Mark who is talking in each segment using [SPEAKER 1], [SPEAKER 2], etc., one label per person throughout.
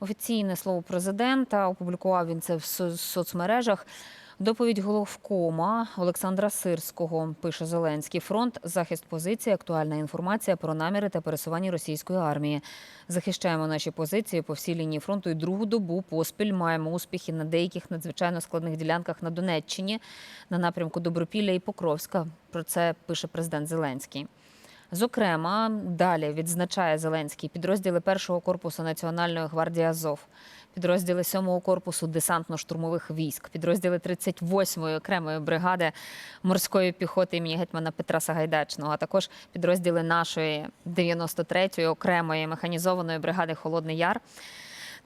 [SPEAKER 1] Офіційне слово президента опублікував він це в соцмережах. Доповідь головкома Олександра Сирського пише Зеленський. Фронт, захист позиції, актуальна інформація про наміри та пересування російської армії. Захищаємо наші позиції по всій лінії фронту і другу добу поспіль маємо успіхи на деяких надзвичайно складних ділянках на Донеччині, на напрямку Добропілля і Покровська. Про це пише президент Зеленський. Зокрема, далі відзначає Зеленський підрозділи першого корпусу Національної гвардії Азов, підрозділи 7-го корпусу десантно-штурмових військ, підрозділи 38-ї окремої бригади морської піхоти імені гетьмана Петра Сагайдачного, а також підрозділи нашої 93-ї окремої механізованої бригади Холодний Яр.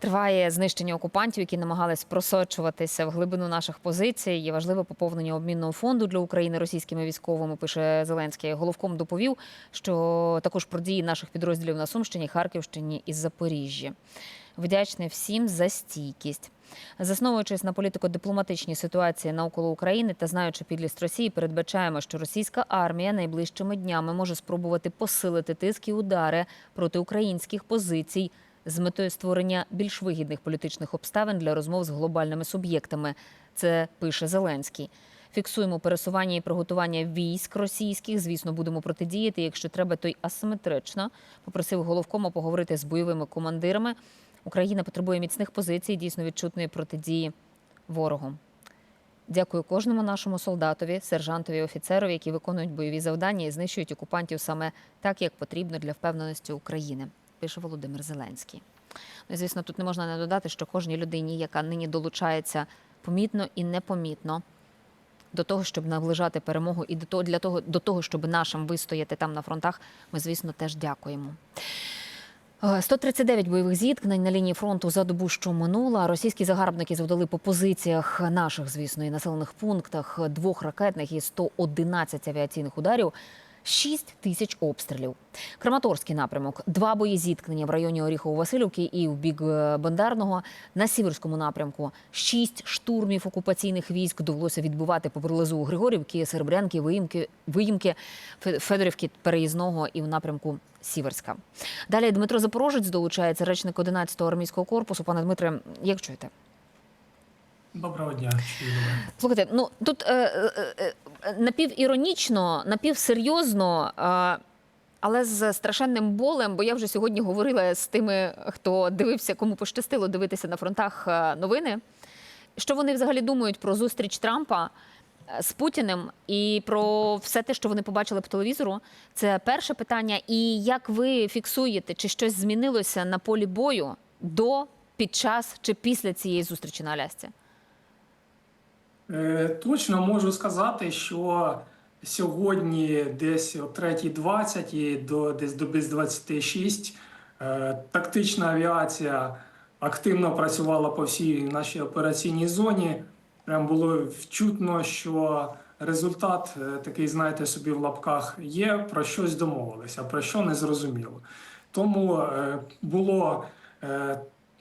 [SPEAKER 1] Триває знищення окупантів, які намагались просочуватися в глибину наших позицій. Є важливе поповнення обмінного фонду для України російськими військовими. Пише Зеленський. Головком доповів, що також про дії наших підрозділів на Сумщині, Харківщині і Запоріжжі. Вдячний всім за стійкість. Засновуючись на політико-дипломатичній ситуації навколо України та знаючи підлість Росії, передбачаємо, що російська армія найближчими днями може спробувати посилити тиск і удари проти українських позицій з метою створення більш вигідних політичних обставин для розмов з глобальними суб'єктами. Це пише Зеленський. Фіксуємо пересування і приготування військ російських. Звісно, будемо протидіяти. Якщо треба, то й асиметрично. Попросив головкома поговорити з бойовими командирами. Україна потребує міцних позицій, дійсно відчутної протидії ворогу. Дякую кожному нашому солдатові, сержантові, офіцерові, які виконують бойові завдання і знищують окупантів саме так, як потрібно для впевненості України. Пише Володимир Зеленський. Ну, звісно, тут не можна не додати, що кожній людині, яка нині долучається помітно і непомітно до того, щоб наближати перемогу, і до того для того, до того, щоб нашим вистояти там на фронтах, ми, звісно, теж дякуємо. Е, 139 бойових зіткнень на лінії фронту за добу, що минула. Російські загарбники завдали по позиціях наших, звісно, і населених пунктах двох ракетних і 111 авіаційних ударів. 6 тисяч обстрілів. Краматорський напрямок. Два бої зіткнення в районі Оріхово-Василівки і в бік е, Бондарного. На Сіверському напрямку шість штурмів окупаційних військ довелося відбувати поблизу Григорівки, Серебрянки, Виїмки, Виїмки, Фе- Федорівки, Переїзного і в напрямку Сіверська. Далі Дмитро Запорожець долучається, речник 11-го армійського корпусу. Пане Дмитре, як чуєте?
[SPEAKER 2] Доброго дня.
[SPEAKER 1] Слухайте, ну тут е, е, е, напівіронічно, напівсерйозно, е, але з страшенним болем, бо я вже сьогодні говорила з тими, хто дивився, кому пощастило дивитися на фронтах е, новини. Що вони взагалі думають про зустріч Трампа е, з Путіним і про все те, що вони побачили по телевізору? Це перше питання. І як ви фіксуєте, чи щось змінилося на полі бою до, під час чи після цієї зустрічі на Алясці?
[SPEAKER 2] Е, Точно можу сказати, що сьогодні десь о 3.20 і до десь до без 26 е, тактична авіація активно працювала по всій нашій операційній зоні. Прям було вчутно, що результат е, такий, знаєте, собі в лапках є, про щось домовилися, про що не зрозуміло. Тому було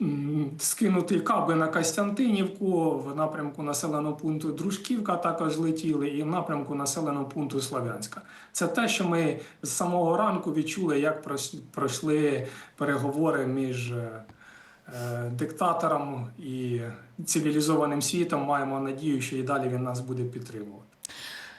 [SPEAKER 2] м, скинутий каби на Костянтинівку в напрямку населеного пункту Дружківка також летіли, і в напрямку населеного пункту Слов'янська. Це те, що ми з самого ранку відчули, як пройшли переговори між е, е, диктатором і цивілізованим світом. Маємо надію, що і далі він нас буде підтримувати.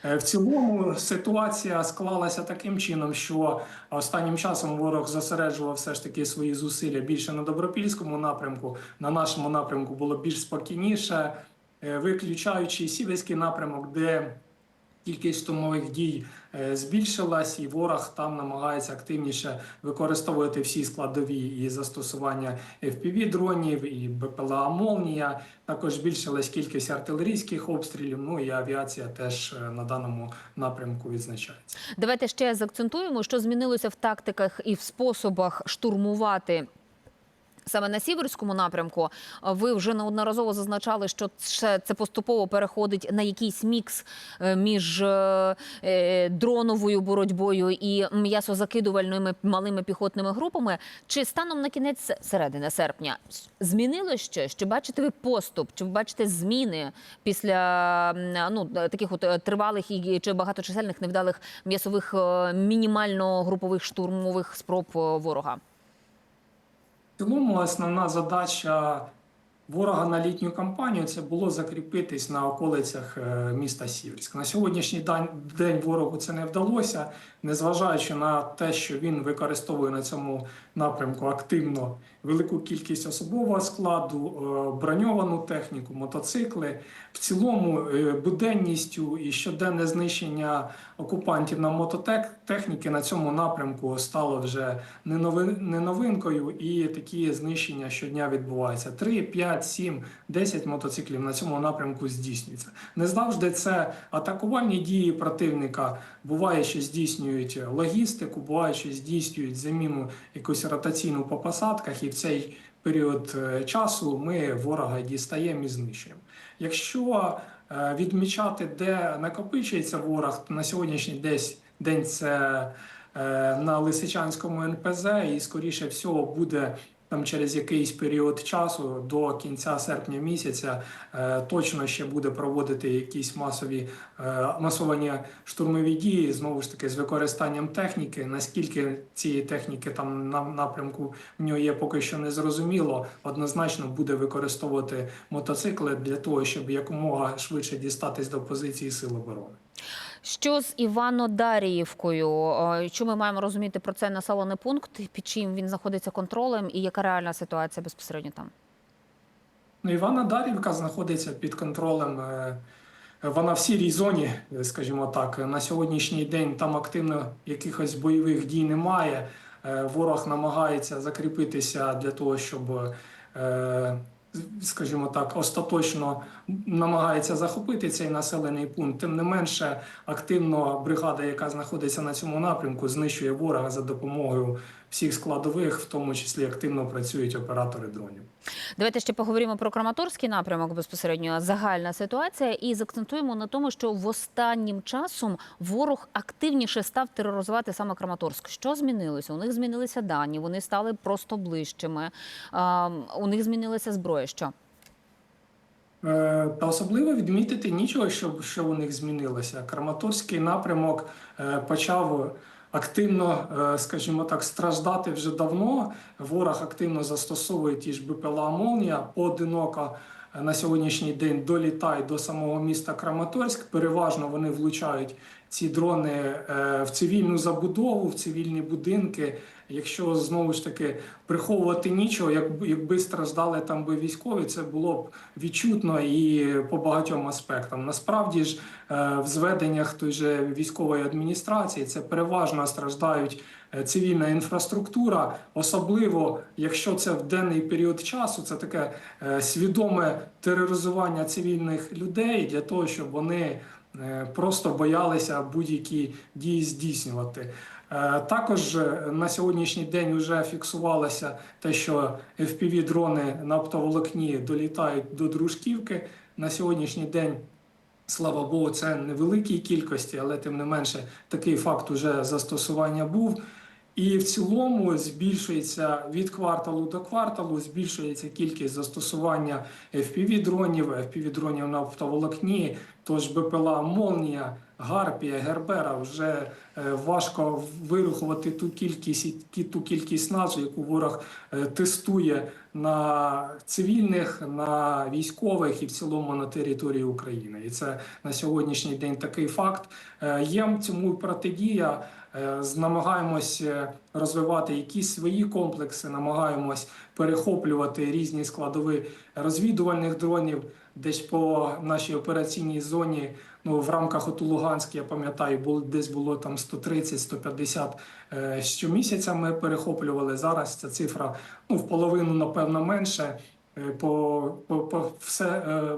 [SPEAKER 2] Е, В цілому ситуація склалася таким чином, що останнім часом ворог зосереджував все ж таки свої зусилля більше на добропільському напрямку. На нашому напрямку було більш спокійніше, е, виключаючи сіверський напрямок, де кількість штурмових дій е, збільшилась, і ворог там намагається активніше використовувати всі складові і застосування fpv дронів і БПЛА Молнія. Також збільшилась кількість артилерійських обстрілів. Ну і авіація теж е, на даному напрямку відзначається.
[SPEAKER 1] Давайте ще заакцентуємо, що змінилося в тактиках і в способах штурмувати. Саме на сіверському напрямку ви вже неодноразово зазначали, що це, поступово переходить на якийсь мікс е, між е, е, дроновою боротьбою і м'ясозакидувальними малими піхотними групами. Чи станом на кінець середини серпня змінило щось? Чи бачите ви поступ? Чи бачите зміни після ну таких от тривалих і чи багаточисельних невдалих м'ясових мінімально групових штурмових спроб ворога?
[SPEAKER 2] Цілому основна задача ворога на літню кампанію це було закріпитись на околицях е, міста Сіверськ. На сьогоднішній день ворогу це не вдалося, незважаючи на те, що він використовує на цьому напрямку активно велику кількість особового складу, е, броньовану техніку, мотоцикли. В цілому е, буденністю і щоденне знищення окупантів на мототехніки на цьому напрямку стало вже не новинкою, і такі знищення щодня відбуваються. 3, 5, 7, 10 мотоциклів на цьому напрямку здійснюється. Не завжди це атакувальні дії противника. Буває, що здійснюють логістику, буває, що здійснюють заміну якусь ротаційну по посадках, і в цей період е, часу ми ворога дістаємо і знищуємо. Якщо е, відмічати, де накопичується ворог, то на сьогоднішній десь день це е, на Лисичанському НПЗ, і скоріше всього буде там через якийсь період часу до кінця серпня місяця е, точно ще буде проводити якісь масові е, масовані штурмові дії знову ж таки з використанням техніки. Наскільки цієї техніки там на напрямку в нього є, поки що не зрозуміло. Однозначно буде використовувати мотоцикли для того, щоб якомога швидше дістатись до позиції сил оборони.
[SPEAKER 1] Що з Івано-Даріївкою? Е, Що ми маємо розуміти про цей населений пункт, під чим він знаходиться контролем, і яка реальна ситуація безпосередньо там?
[SPEAKER 2] Ну, Івана Дарівка знаходиться під контролем. е, Вона в сірій зоні, е, скажімо так. На сьогоднішній день там активно якихось бойових дій немає. Ворог намагається закріпитися для того, щоб, скажімо так, остаточно намагається захопити цей населений пункт. Тим не менше, активно бригада, яка знаходиться на цьому напрямку, знищує ворога за допомогою всіх складових, в тому числі активно працюють оператори дронів.
[SPEAKER 1] Давайте ще поговоримо про Краматорський напрямок безпосередньо загальна ситуація, і закцентуємо на тому, що в останнім часом ворог активніше став тероризувати саме Краматорськ. Що змінилося? У них змінилися дані, вони стали просто ближчими. У них змінилася зброя. Що
[SPEAKER 2] Е, Та особливо відмітити нічого, що, що у них змінилося. Краматорський напрямок е, почав активно, е, скажімо так, страждати вже давно. Ворог активно застосовує ті ж БПЛА Молнія поодиноко. е, На сьогоднішній день долітають до самого міста Краматорськ. Переважно вони влучають ці дрони е, в цивільну забудову, в цивільні будинки. Якщо знову ж таки приховувати нічого, якби, якби страждали там би військові, це було б відчутно і по багатьом аспектам. Насправді ж е, в зведеннях той же військової адміністрації це переважно страждають е, цивільна інфраструктура, особливо якщо це в денний період часу, це таке е, свідоме тероризування цивільних людей для того, щоб вони просто боялися будь-які дії здійснювати. Е, Також е, на сьогоднішній день вже фіксувалося те, що FPV-дрони на оптоволокні долітають до дружківки. На сьогоднішній день, слава Богу, це невеликій кількості, але тим не менше такий факт уже застосування був. І в цілому збільшується від кварталу до кварталу, збільшується кількість застосування FPV-дронів, FPV-дронів на оптоволокні, тож БПЛА Молнія, Гарпія, Гербера вже е, важко вирахувати ту кількість ту кількість назв, яку ворог е, тестує на цивільних, на військових і в цілому на території України. І це на сьогоднішній день такий факт. Е, Є цьому протидія. Намагаємось розвивати якісь свої комплекси, намагаємось перехоплювати різні складові розвідувальних дронів. Десь по нашій операційній зоні, ну в рамках ОТУ Луганськ, я пам'ятаю, було десь було там 130-150 е, щомісяця. Ми перехоплювали. Зараз ця цифра ну в половину, напевно, менше. Е, По, по, по все е,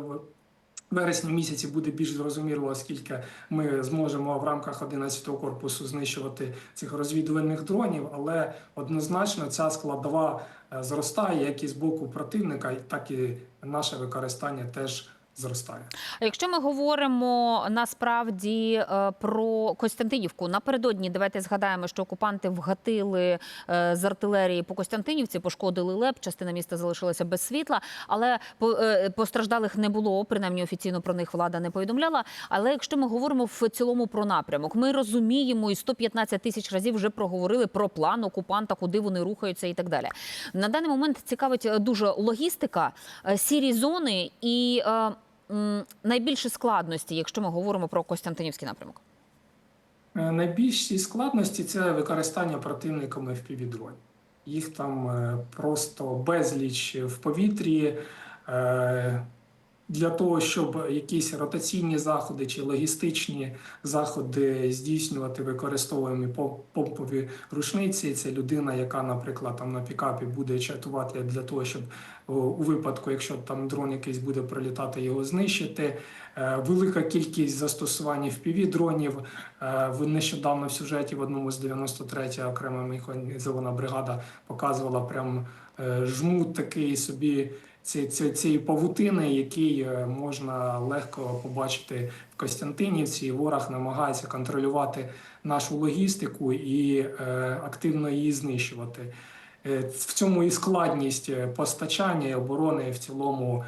[SPEAKER 2] вересні місяці буде більш зрозуміло, скільки ми зможемо в рамках 11-го корпусу знищувати цих розвідувальних дронів, але однозначно ця складова е, зростає як і з боку противника, так і наше використання теж зростає.
[SPEAKER 1] А якщо ми говоримо насправді е, про Костянтинівку, напередодні давайте згадаємо, що окупанти вгатили е, з артилерії по Костянтинівці, пошкодили ЛЕП, частина міста залишилася без світла, але е, постраждалих не було. Принаймні офіційно про них влада не повідомляла. Але якщо ми говоримо в цілому про напрямок, ми розуміємо і 115 тисяч разів вже проговорили про план окупанта, куди вони рухаються і так далі. На даний момент цікавить дуже логістика, сірі зони і. Е, м, найбільше складності, якщо ми говоримо про Костянтинівський напрямок?
[SPEAKER 2] Е, Найбільші складності це використання противниками FPV-дронів. Їх там е, просто безліч в повітрі. Е, Для того, щоб якісь ротаційні заходи чи логістичні заходи здійснювати, використовуємо по- помпові рушниці. Це людина, яка, наприклад, там на пікапі буде чатувати для того, щоб у випадку, якщо там дрон якийсь буде пролітати, його знищити. Е, Велика кількість застосувань fpv дронів. Е, В нещодавно в сюжеті в одному з 93 окрема механізована бригада показувала прям е, жмут такий собі цієї павутини, який е, можна легко побачити в Костянтинівці. Ворог намагається контролювати нашу логістику і е, активно її знищувати. Е, В цьому і складність е, постачання і оборони в цілому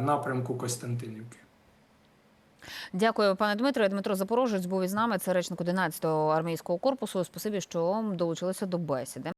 [SPEAKER 2] напрямку Костянтинівки.
[SPEAKER 1] Дякую, пане Дмитро. Дмитро Запорожець був із нами. Це речник 11-го армійського корпусу. Спасибі, що долучилися до бесіди.